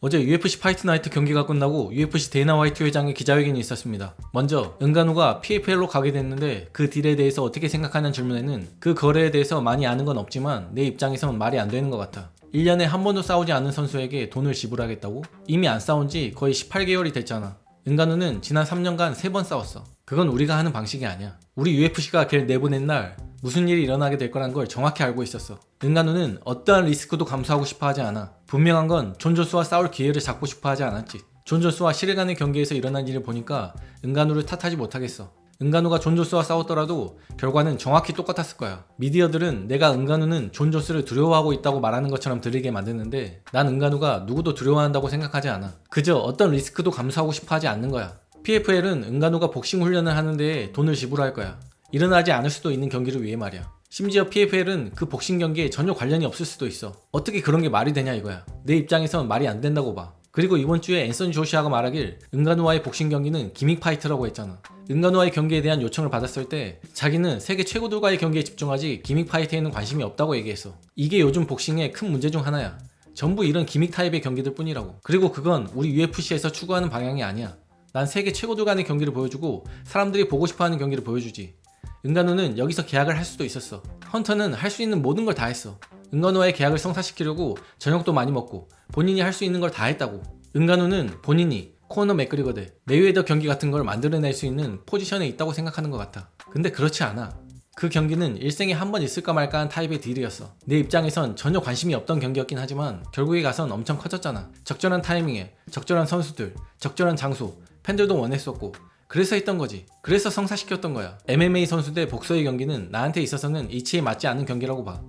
어제 UFC 파이트 나이트 경기가 끝나고 UFC 데이나 화이트 회장의 기자회견이 있었습니다. 먼저 은간우가 PFL로 가게 됐는데 그 딜에 대해서 어떻게 생각하는 질문에는 그 거래에 대해서 많이 아는 건 없지만 내 입장에선 말이 안 되는 것 같아. 1년에 한 번도 싸우지 않은 선수에게 돈을 지불하겠다고? 이미 안 싸운 지 거의 18개월이 됐잖아. 은간우는 지난 3년간 3번 싸웠어. 그건 우리가 하는 방식이 아니야. 우리 UFC가 걔를 내보낸 날 무슨 일이 일어나게 될 거란 걸 정확히 알고 있었어. 은간우는 어떠한 리스크도 감수하고 싶어 하지 않아. 분명한 건존 존스와 싸울 기회를 잡고 싶어 하지 않았지. 존 존스와 시르간의 경기에서 일어난 일을 보니까 은간우를 탓하지 못하겠어. 은간우가 존 존스와 싸웠더라도 결과는 정확히 똑같았을 거야. 미디어들은 내가 은간우는 존 존스를 두려워하고 있다고 말하는 것처럼 들리게 만드는데 난 은간우가 누구도 두려워한다고 생각하지 않아. 그저 어떤 리스크도 감수하고 싶어 하지 않는 거야. PFL은 은간우가 복싱 훈련을 하는데 돈을 지불할 거야. 일어나지 않을 수도 있는 경기를 위해 말이야. 심지어 PFL은 그 복싱 경기에 전혀 관련이 없을 수도 있어. 어떻게 그런 게 말이 되냐 이거야. 내 입장에선 말이 안 된다고 봐. 그리고 이번 주에 앤서니 조시아가 말하길 은간우와의 복싱 경기는 기믹 파이트라고 했잖아. 은간우와의 경기에 대한 요청을 받았을 때 자기는 세계 최고들과의 경기에 집중하지 기믹 파이트에는 관심이 없다고 얘기했어. 이게 요즘 복싱의 큰 문제 중 하나야. 전부 이런 기믹 타입의 경기들 뿐이라고. 그리고 그건 우리 UFC에서 추구하는 방향이 아니야. 난 세계 최고들 간의 경기를 보여주고 사람들이 보고 싶어 하는 경기를 보여주지. 은간우는 여기서 계약을 할 수도 있었어. 헌터는 할 수 있는 모든 걸 다 했어. 은간우와의 계약을 성사시키려고 저녁도 많이 먹고 본인이 할 수 있는 걸 다 했다고. 은간우는 본인이 코너 맥그리거 대 메이웨더 경기 같은 걸 만들어낼 수 있는 포지션에 있다고 생각하는 것 같아. 근데 그렇지 않아. 그 경기는 일생에 한 번 있을까 말까 한 타입의 딜이었어. 내 입장에선 전혀 관심이 없던 경기였긴 하지만 결국에 가선 엄청 커졌잖아. 적절한 타이밍에, 적절한 선수들, 적절한 장소, 팬들도 원했었고 그래서 했던 거지. 그래서 성사시켰던 거야. MMA 선수 대 복서의 경기는 나한테 있어서는 이치에 맞지 않는 경기라고 봐.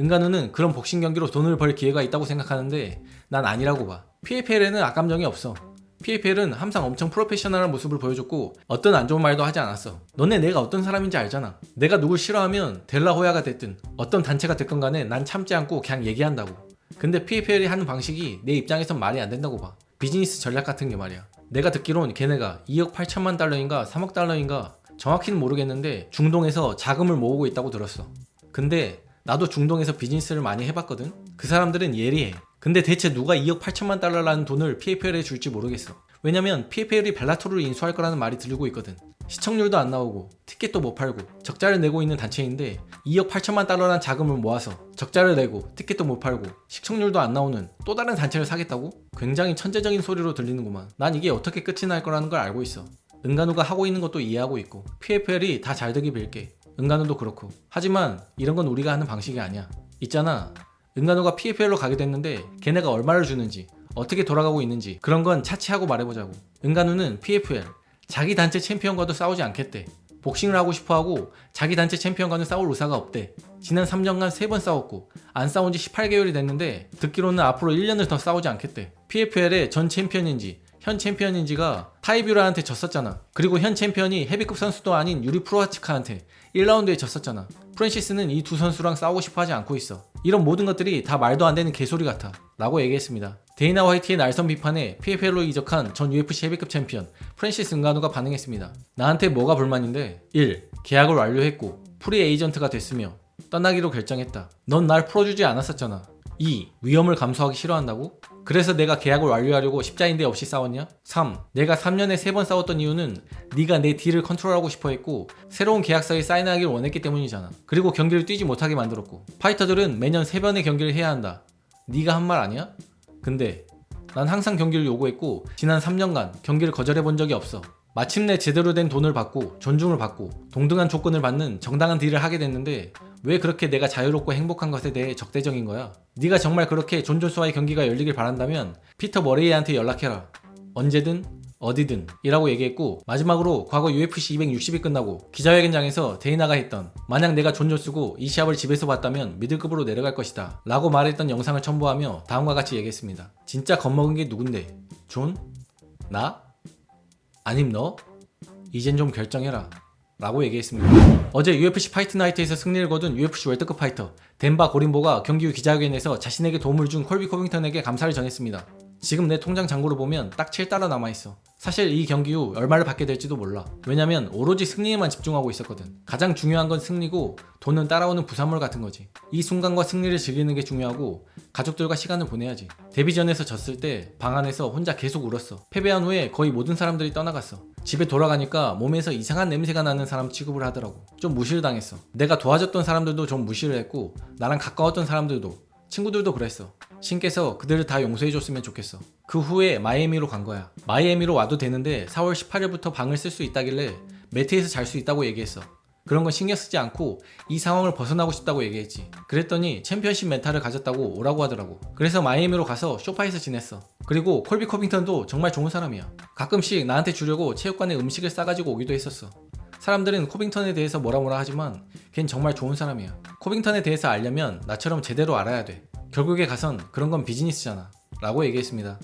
은간우는 그런 복싱 경기로 돈을 벌 기회가 있다고 생각하는데 난 아니라고 봐. PFL에는 악감정이 없어. PFL은 항상 엄청 프로페셔널한 모습을 보여줬고 어떤 안 좋은 말도 하지 않았어. 너네 내가 어떤 사람인지 알잖아. 내가 누굴 싫어하면 델라호야가 됐든 어떤 단체가 됐건 간에 난 참지 않고 그냥 얘기한다고. 근데 PFL이 하는 방식이 내 입장에선 말이 안 된다고 봐. 비즈니스 전략 같은 게 말이야. 내가 듣기론 걔네가 2억 8천만 달러인가 3억 달러인가 정확히는 모르겠는데 중동에서 자금을 모으고 있다고 들었어. 근데 나도 중동에서 비즈니스를 많이 해봤거든. 그 사람들은 예리해. 근데 대체 누가 2억 8천만 달러라는 돈을 PFL에 줄지 모르겠어. 왜냐면 PFL이 벨라토를 인수할 거라는 말이 들리고 있거든. 시청률도 안 나오고 티켓도 못 팔고 적자를 내고 있는 단체인데 2억 8천만 달러란 자금을 모아서 적자를 내고 티켓도 못 팔고 시청률도 안 나오는 또 다른 단체를 사겠다고? 굉장히 천재적인 소리로 들리는구만. 난 이게 어떻게 끝이 날 거라는 걸 알고 있어. 은간우가 하고 있는 것도 이해하고 있고 PFL이 다 잘 되기 빌게. 은간우도 그렇고. 하지만 이런 건 우리가 하는 방식이 아니야. 있잖아. 은간우가 PFL로 가게 됐는데 걔네가 얼마를 주는지 어떻게 돌아가고 있는지 그런 건 차치하고 말해보자고. 은간우는 PFL 자기 단체 챔피언과도 싸우지 않겠대. 복싱을 하고 싶어 하고 자기 단체 챔피언과는 싸울 의사가 없대. 지난 3년간 3번 싸웠고 안 싸운 지 18개월이 됐는데 듣기로는 앞으로 1년을 더 싸우지 않겠대. PFL의 전 챔피언인지 현 챔피언인지가 타이뷰라한테 졌었잖아. 그리고 현 챔피언이 헤비급 선수도 아닌 유리 프로아치카한테 1라운드에 졌었잖아. 프랜시스는 이 두 선수랑 싸우고 싶어 하지 않고 있어. 이런 모든 것들이 다 말도 안 되는 개소리 같아. 라고 얘기했습니다. 데이나 화이트의 날선 비판에 PFL로 이적한 전 UFC 헤비급 챔피언 프랜시스 은가누가 반응했습니다. 나한테 뭐가 불만인데 1. 계약을 완료했고 프리 에이전트가 됐으며 떠나기로 결정했다. 넌 날 풀어주지 않았었잖아. 2. 위험을 감수하기 싫어한다고? 그래서 내가 계약을 완료하려고 십자인대 없이 싸웠냐? 3. 내가 3년에 3번 싸웠던 이유는 네가 내 딜을 컨트롤하고 싶어 했고 새로운 계약서에 사인하길 원했기 때문이잖아. 그리고 경기를 뛰지 못하게 만들었고 파이터들은 매년 3번의 경기를 해야 한다. 네가 한 말 아니야? 근데 난 항상 경기를 요구했고 지난 3년간 경기를 거절해 본 적이 없어. 마침내 제대로 된 돈을 받고 존중을 받고 동등한 조건을 받는 정당한 딜을 하게 됐는데 왜 그렇게 내가 자유롭고 행복한 것에 대해 적대적인 거야? 네가 정말 그렇게 존 존스와의 경기가 열리길 바란다면 피터 머레이한테 연락해라. 언제든 어디든 이라고 얘기했고 마지막으로 과거 UFC 260이 끝나고 기자회견장에서 데이나가 했던 만약 내가 존 존스고 이 시합을 집에서 봤다면 미들급으로 내려갈 것이다 라고 말했던 영상을 첨부하며 다음과 같이 얘기했습니다. 진짜 겁먹은 게 누군데? 존? 나? 아님 너? 이젠 좀 결정해라. 라고 얘기했습니다. 어제 UFC 파이트 나이트에서 승리를 거둔 UFC 월드컵 파이터 덴바 고린보가 경기 후 기자회견에서 자신에게 도움을 준 콜비 코빙턴에게 감사를 전했습니다. 지금 내 통장 잔고를 보면 딱 7달러 남아있어. 사실 이 경기 후 얼마를 받게 될지도 몰라. 왜냐면 오로지 승리에만 집중하고 있었거든. 가장 중요한 건 승리고 돈은 따라오는 부산물 같은 거지. 이 순간과 승리를 즐기는 게 중요하고 가족들과 시간을 보내야지. 데뷔전에서 졌을 때 방 안에서 혼자 계속 울었어. 패배한 후에 거의 모든 사람들이 떠나갔어. 집에 돌아가니까 몸에서 이상한 냄새가 나는 사람 취급을 하더라고. 좀 무시를 당했어. 내가 도와줬던 사람들도 좀 무시를 했고 나랑 가까웠던 사람들도 친구들도 그랬어. 신께서 그들을 다 용서해줬으면 좋겠어. 그 후에 마이애미로 간 거야. 마이애미로 와도 되는데 4월 18일부터 방을 쓸 수 있다길래 매트에서 잘 수 있다고 얘기했어. 그런 건 신경 쓰지 않고 이 상황을 벗어나고 싶다고 얘기했지. 그랬더니 챔피언십 멘탈을 가졌다고 오라고 하더라고. 그래서 마이애미로 가서 쇼파에서 지냈어. 그리고 콜비 코빙턴도 정말 좋은 사람이야. 가끔씩 나한테 주려고 체육관에 음식을 싸가지고 오기도 했었어. 사람들은 코빙턴에 대해서 뭐라 뭐라 하지만 걘 정말 좋은 사람이야. 코빙턴에 대해서 알려면 나처럼 제대로 알아야 돼. 결국에 가선 그런 건 비즈니스잖아. 라고 얘기했습니다.